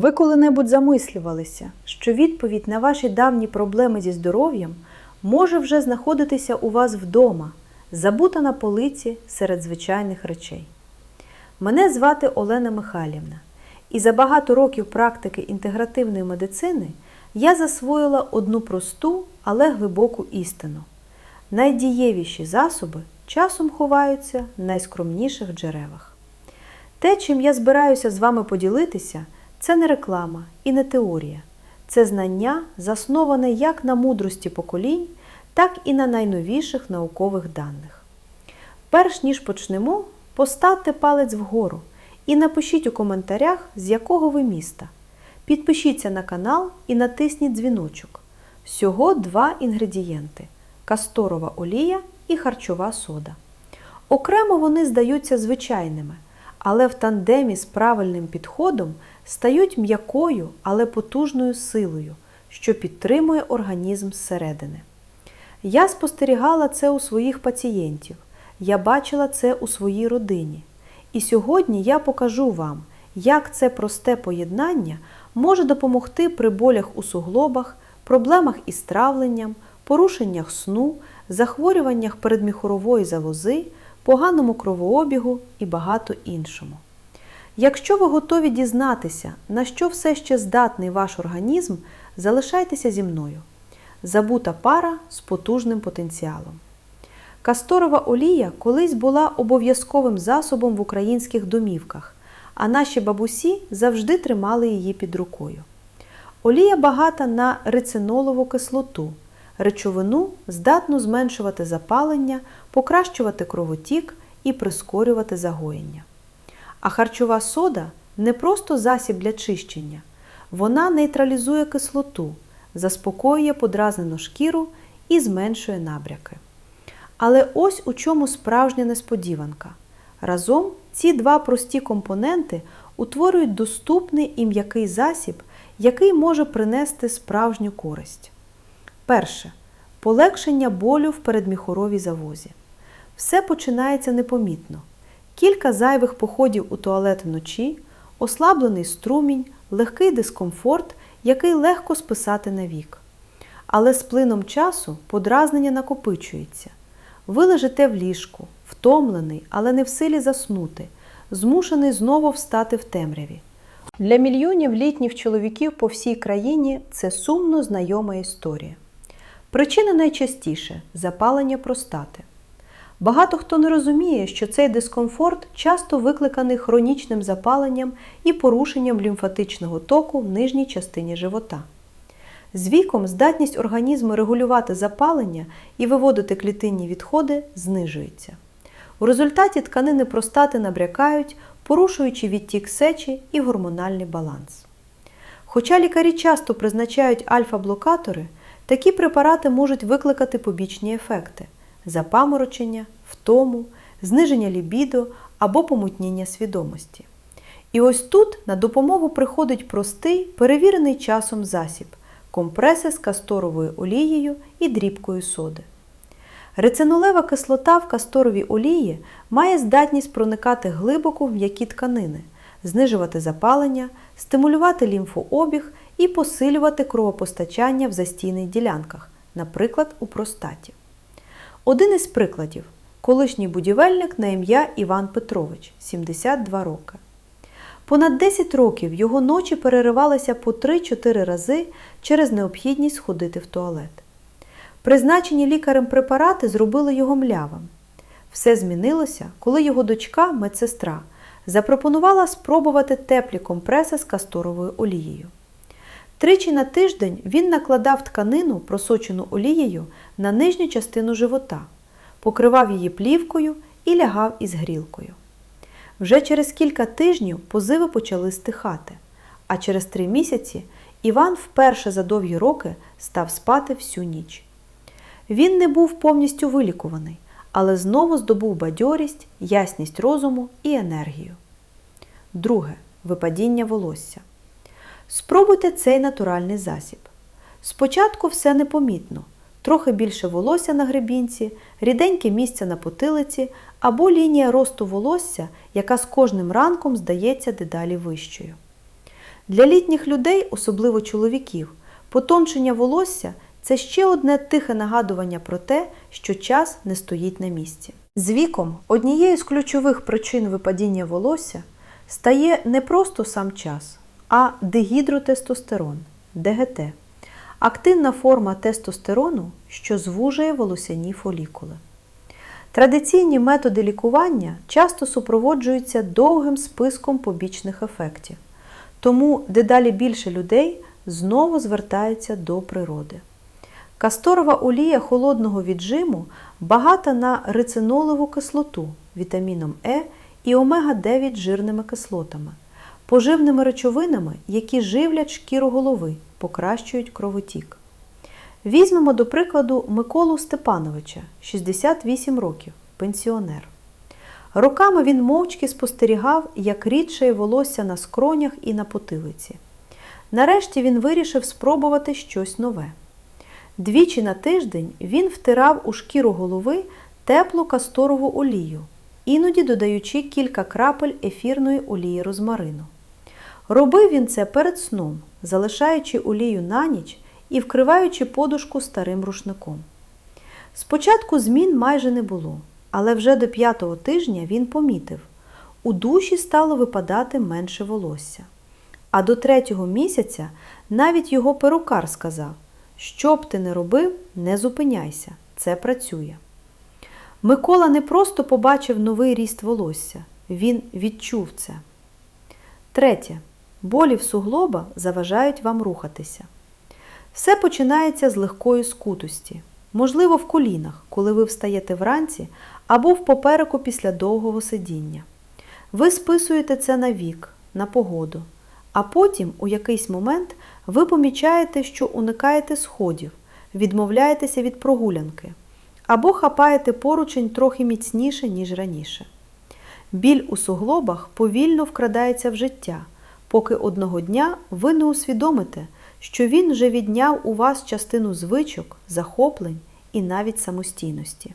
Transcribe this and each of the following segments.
Ви коли-небудь замислювалися, що відповідь на ваші давні проблеми зі здоров'ям може вже знаходитися у вас вдома, забута на полиці серед звичайних речей. Мене звати Олена Михайлівна, і за багато років практики інтегративної медицини я засвоїла одну просту, але глибоку істину. Найдієвіші засоби часом ховаються в найскромніших джерелах. Те, чим я збираюся з вами поділитися, це не реклама і не теорія. Це знання, засноване як на мудрості поколінь, так і на найновіших наукових даних. Перш ніж почнемо, поставте палець вгору і напишіть у коментарях, з якого ви міста. Підпишіться на канал і натисніть дзвіночок. Всього два інгредієнти касторова олія і харчова сода. Окремо вони здаються звичайними, але в тандемі з правильним підходом стають м'якою, але потужною силою, що підтримує організм зсередини. Я спостерігала це у своїх пацієнтів, я бачила це у своїй родині. І сьогодні я покажу вам, як це просте поєднання може допомогти при болях у суглобах, проблемах із травленням, порушеннях сну, захворюваннях передміхорової залози, поганому кровообігу і багато іншому. Якщо ви готові дізнатися, на що все ще здатний ваш організм, залишайтеся зі мною. Забута пара з потужним потенціалом. Касторова олія колись була обов'язковим засобом в українських домівках, а наші бабусі завжди тримали її під рукою. Олія багата на рицинолову кислоту, речовину здатну зменшувати запалення, покращувати кровотік і прискорювати загоєння. А харчова сода не просто засіб для чищення, вона нейтралізує кислоту, заспокоює подразнену шкіру і зменшує набряки. Але ось у чому справжня несподіванка. Разом ці два прості компоненти утворюють доступний і м'який засіб, який може принести справжню користь. Перше. Полегшення болю в передміхоровій завозі. Все починається непомітно. Кілька зайвих походів у туалет вночі, ослаблений струмінь, легкий дискомфорт, який легко списати на вік. Але з плином часу подразнення накопичується. Ви лежите в ліжку, втомлений, але не в силі заснути, змушений знову встати в темряві. Для мільйонів літніх чоловіків по всій країні це сумно знайома історія. Причина найчастіше запалення простати. Багато хто не розуміє, що цей дискомфорт часто викликаний хронічним запаленням і порушенням лімфатичного току в нижній частині живота. З віком здатність організму регулювати запалення і виводити клітинні відходи знижується. У результаті тканини простати набрякають, порушуючи відтік сечі і гормональний баланс. Хоча лікарі часто призначають альфа-блокатори, такі препарати можуть викликати побічні ефекти запаморочення, втому, зниження лібідо або помутніння свідомості. І ось тут на допомогу приходить простий, перевірений часом засіб компреси з касторовою олією і дрібкою соди. Рецинолева кислота в касторовій олії має здатність проникати глибоко в м'які тканини, знижувати запалення, стимулювати лімфообіг і посилювати кровопостачання в застійних ділянках, наприклад, у простаті. Один із прикладів колишній будівельник на ім'я Іван Петрович, 72 роки. Понад 10 років його ночі переривалися по 3-4 рази через необхідність ходити в туалет. Призначені лікарем препарати зробили його млявим. Все змінилося, коли його дочка, медсестра, запропонувала спробувати теплі компреси з касторовою олією. Тричі на тиждень він накладав тканину, просочену олією, на нижню частину живота, покривав її плівкою і лягав із грілкою. Вже через кілька тижнів позиви почали стихати, а через три місяці Іван вперше за довгі роки став спати всю ніч. Він не був повністю вилікуваний, але знову здобув бадьорість, ясність розуму і енергію. Друге випадіння волосся. Спробуйте цей натуральний засіб. Спочатку все непомітно, трохи більше волосся на гребінці, ріденьке місце на потилиці або лінія росту волосся, яка з кожним ранком здається дедалі вищою. Для літніх людей, особливо чоловіків, потончення волосся це ще одне тихе нагадування про те, що час не стоїть на місці. З віком однією з ключових причин випадіння волосся стає не просто сам час, а дегідротестостерон ДГТ активна форма тестостерону, що звужує волосяні фолікули. Традиційні методи лікування часто супроводжуються довгим списком побічних ефектів, тому дедалі більше людей знову звертаються до природи. Касторова олія холодного віджиму багата на рицинолову кислоту вітаміном Е і омега-9 жирними кислотами, поживними речовинами, які живлять шкіру голови, покращують кровотік. Візьмемо до прикладу Миколу Степановича, 68 років, пенсіонер. Роками він мовчки спостерігав, як рідшає волосся на скронях і на потилиці. Нарешті він вирішив спробувати щось нове. Двічі на тиждень він втирав у шкіру голови теплу касторову олію, іноді додаючи кілька крапель ефірної олії розмарину. Робив він це перед сном, залишаючи олію на ніч і вкриваючи подушку старим рушником. Спочатку змін майже не було, але вже до п'ятого тижня він помітив, у душі стало випадати менше волосся. А до третього місяця навіть його перукар сказав, що б ти не робив, не зупиняйся, це працює. Микола не просто побачив новий ріст волосся, він відчув це. Третє. Болі в суглоба заважають вам рухатися. Все починається з легкої скутості, можливо, в колінах, коли ви встаєте вранці, або в попереку після довгого сидіння. Ви списуєте це на вік, на погоду, а потім, у якийсь момент, ви помічаєте, що уникаєте сходів, відмовляєтеся від прогулянки, або хапаєте поручень трохи міцніше, ніж раніше. Біль у суглобах повільно вкрадається в життя, поки одного дня ви не усвідомите, що він вже відняв у вас частину звичок, захоплень і навіть самостійності.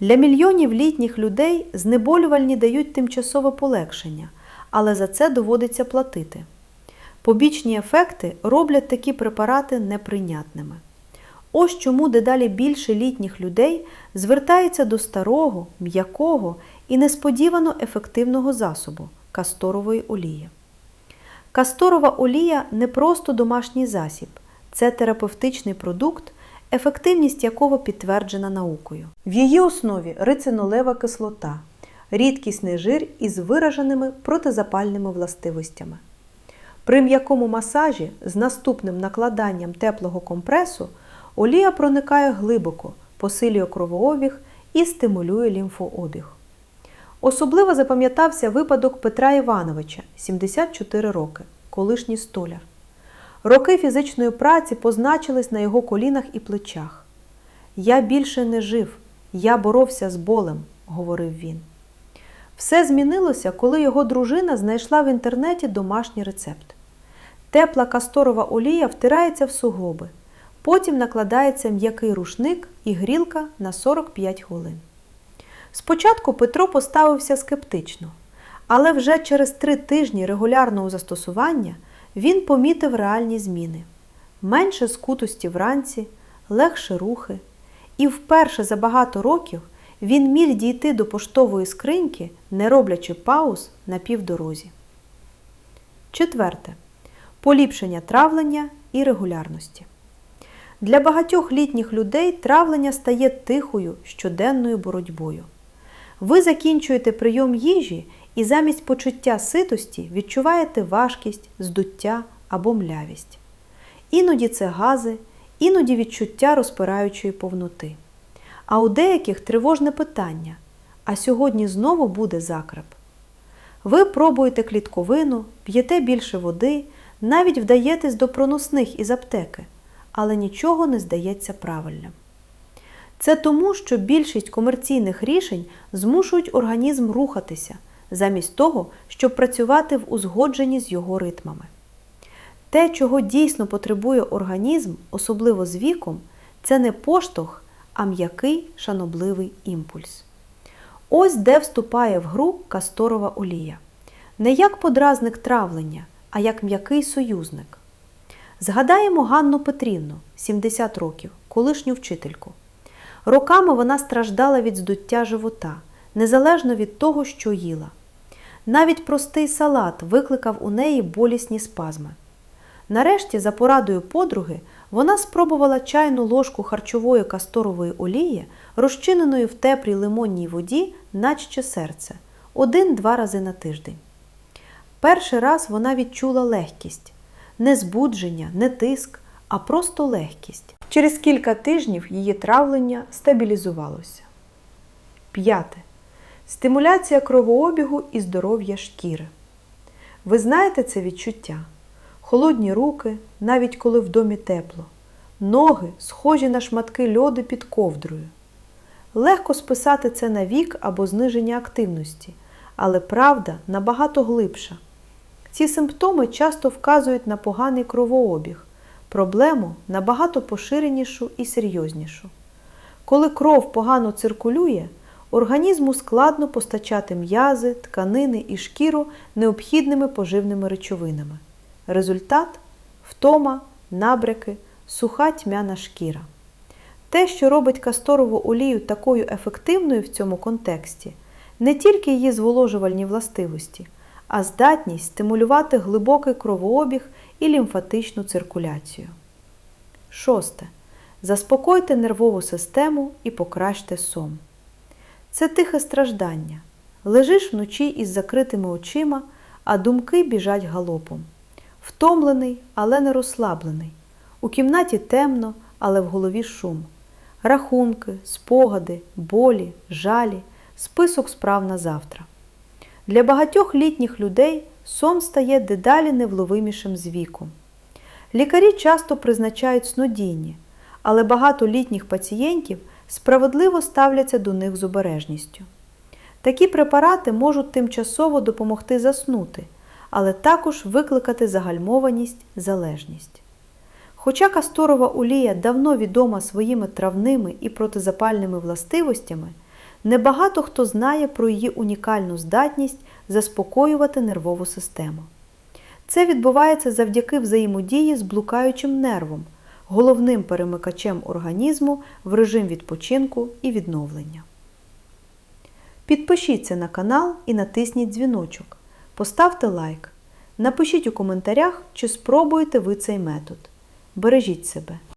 Для мільйонів літніх людей знеболювальні дають тимчасове полегшення, але за це доводиться платити. Побічні ефекти роблять такі препарати неприйнятними. Ось чому дедалі більше літніх людей звертається до старого, м'якого і несподівано ефективного засобу касторової олії. Касторова олія не просто домашній засіб, це терапевтичний продукт, ефективність якого підтверджена наукою. В її основі рицинолева кислота, рідкісний жир із вираженими протизапальними властивостями. При м'якому масажі з наступним накладанням теплого компресу олія проникає глибоко, посилює кровообіг і стимулює лімфообіг. Особливо запам'ятався випадок Петра Івановича, 74 роки, колишній столяр. Роки фізичної праці позначились на його колінах і плечах. Я більше не жив, я боровся з болем, говорив він. Все змінилося, коли його дружина знайшла в інтернеті домашній рецепт. Тепла касторова олія втирається в суглоби, потім накладається м'який рушник і грілка на 45 хвилин. Спочатку Петро поставився скептично, але вже через три тижні регулярного застосування він помітив реальні зміни: менше скутості вранці, легше рухи, і вперше за багато років він міг дійти до поштової скриньки, не роблячи пауз на півдорозі. Четверте. Поліпшення травлення і регулярності. Для багатьох літніх людей травлення стає тихою щоденною боротьбою. Ви закінчуєте прийом їжі і замість почуття ситості відчуваєте важкість, здуття або млявість. Іноді це гази, іноді відчуття розпираючої повноти. А у деяких тривожне питання: а сьогодні знову буде закреп. Ви пробуєте клітковину, п'єте більше води, навіть вдаєтесь до проносних із аптеки, але нічого не здається правильним. Це тому, що більшість комерційних рішень змушують організм рухатися, замість того, щоб працювати в узгодженні з його ритмами. Те, чого дійсно потребує організм, особливо з віком, це не поштовх, а м'який шанобливий імпульс. Ось де вступає в гру касторова олія. Не як подразник травлення, а як м'який союзник. Згадаємо Ганну Петрівну, 70 років, колишню вчительку. Роками вона страждала від здуття живота, незалежно від того, що їла. Навіть простий салат викликав у неї болісні спазми. Нарешті, за порадою подруги, вона спробувала чайну ложку харчової касторової олії, розчиненої в теплій лимонній воді, наче серце, один-два рази на тиждень. Перший раз вона відчула легкість, не збудження, не тиск, а просто легкість. Через кілька тижнів її травлення стабілізувалося. П'яте. Стимуляція кровообігу і здоров'я шкіри. Ви знаєте це відчуття? Холодні руки, навіть коли в домі тепло, ноги схожі на шматки льоду під ковдрою. Легко списати це на вік або зниження активності, але правда набагато глибша. Ці симптоми часто вказують на поганий кровообіг, проблему набагато поширенішу і серйознішу. Коли кров погано циркулює, організму складно постачати м'язи, тканини і шкіру необхідними поживними речовинами. Результат втома, набряки, суха тьмяна шкіра. Те, що робить касторову олію такою ефективною в цьому контексті, не тільки її зволожувальні властивості, а здатність стимулювати глибокий кровообіг і лімфатичну циркуляцію. Шосте. Заспокойте нервову систему і покращте сон. Це тихе страждання. Лежиш вночі із закритими очима, а думки біжать галопом. Втомлений, але не розслаблений. У кімнаті темно, але в голові шум. Рахунки, спогади, болі, жалі, список справ на завтра. Для багатьох літніх людей сон стає дедалі невловимішим з віком. Лікарі часто призначають снодійні, але багато літніх пацієнтів справедливо ставляться до них з обережністю. Такі препарати можуть тимчасово допомогти заснути, але також викликати загальмованість, залежність. Хоча касторова олія давно відома своїми травними і протизапальними властивостями, небагато хто знає про її унікальну здатність заспокоювати нервову систему. Це відбувається завдяки взаємодії з блукаючим нервом, головним перемикачем організму в режим відпочинку і відновлення. Підпишіться на канал і натисніть дзвіночок. Поставте лайк. Напишіть у коментарях, чи спробуєте ви цей метод. Бережіть себе.